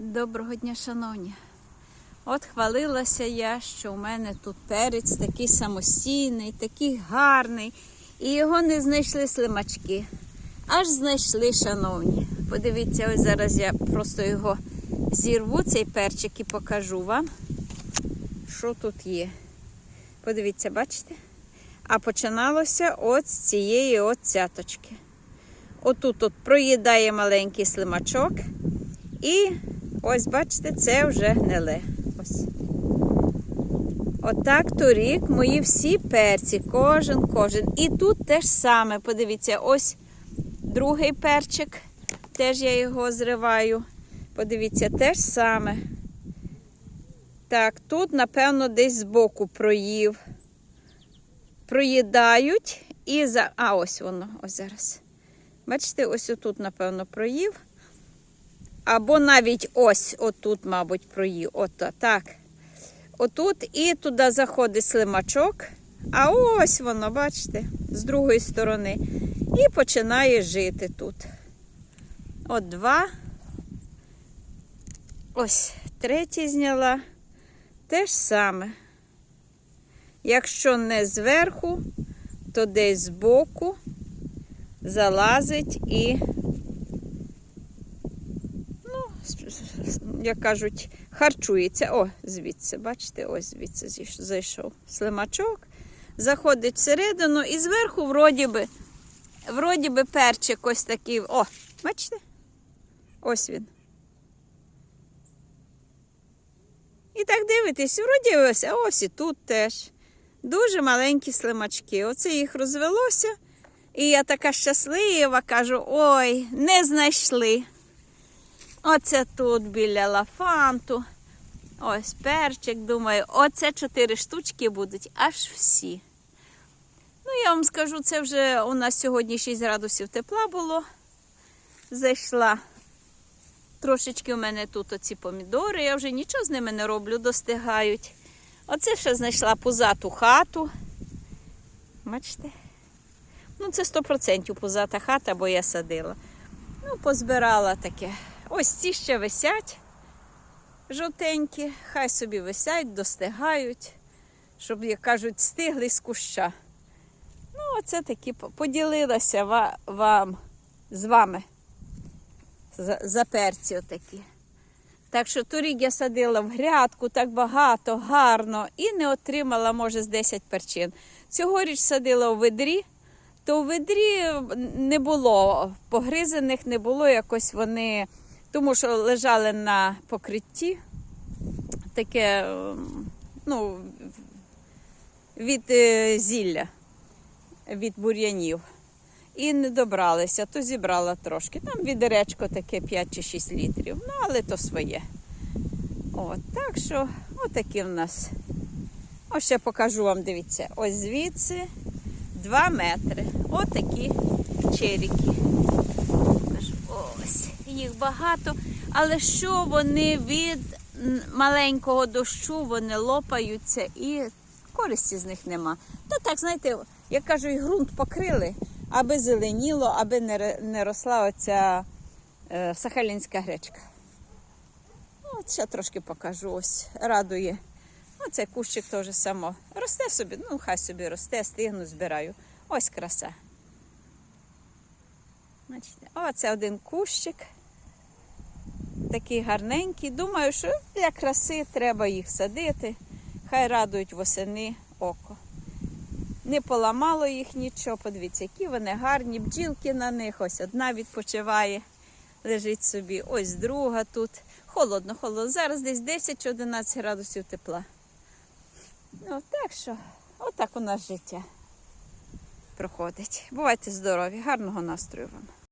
Доброго дня, шановні. От хвалилася я, що у мене тут перець такий самостійний, такий гарний. І його не знайшли слимачки. Аж знайшли, шановні. Подивіться, ось зараз я просто його зірву, цей перчик і покажу вам, що тут є. Подивіться, бачите? А починалося от з цієї от цяточки. Отут от проїдає маленький слимачок. І ось, бачите, це вже гниле. Отак торік мої всі перці, кожен, кожен. І тут теж саме, подивіться, ось другий перчик, теж я його зриваю. Подивіться, теж саме. Так, тут, напевно, десь збоку проїв. Проїдають і за. А, ось воно, ось зараз. Бачите, ось отут, напевно, проїв. Або навіть ось отут, мабуть, проїв. Ото, так. Отут і туди заходить слимачок. А ось воно, бачите, з другої сторони. І починає жити тут. От два. Ось третій зняла. Те ж саме. Якщо не зверху, то десь збоку залазить і як кажуть, харчується. О, звідси, бачите, ось звідси зайшов слимачок. Заходить всередину і зверху, вроді би, вроді би перчик ось такий. О, бачите? Ось він. І так дивитесь, вроді ось, а ось і тут теж. Дуже маленькі слимачки. Оце їх розвелося. І я така щаслива, кажу: ой, не знайшли. Оце тут біля лафанту. Ось перчик, думаю, оце чотири штучки будуть, аж всі. Ну, я вам скажу, це вже у нас сьогодні 6 градусів тепла було. Зайшла. Трошечки у мене тут оці помідори, я вже нічого з ними не роблю, достигають. Оце ще знайшла пузату хату. Бачите? Ну, це 100% пузата хата, бо я садила. Ну, позбирала таке. Ось ці ще висять жовтенькі, хай собі висять, достигають, щоб, як кажуть, стигли з куща. Ну, оце такі поділилася вам з вами за, перці отакі. Так що торік я садила в грядку так багато, гарно і не отримала, може, з 10 перчин. Цьогоріч садила у ведрі, то у ведрі не було погризаних, не було якось вони, тому що лежали на покритті таке, ем, ну, від е, зілля, від бур'янів. І не добралися, то зібрала трошки. Там відеречко таке 5 чи 6 літрів. Ну, але то своє. От, так що, отакі в нас. Ось ще покажу вам, дивіться, ось звідси 2 метри. Отакі черіки. Їх багато. Але що вони від маленького дощу вони лопаються і користі з них нема. То так, знаєте, як кажуть, ґрунт покрили, аби зеленіло, аби не, росла оця е, сахалінська гречка. Ну, От ще трошки покажу. Ось радує. Оце кущик теж само. Росте собі, ну хай собі росте, стигну, збираю. Ось краса. Оце один кущик. Такий гарненький. Думаю, що для краси треба їх садити. Хай радують восени око. Не поламало їх нічого. Подивіться, які вони гарні, бджілки на них. Ось одна відпочиває, лежить собі. Ось друга тут. Холодно, холодно. Зараз десь 10 чи 11 градусів тепла. Ну, так що, отак у нас життя проходить. Бувайте здорові, гарного настрою вам.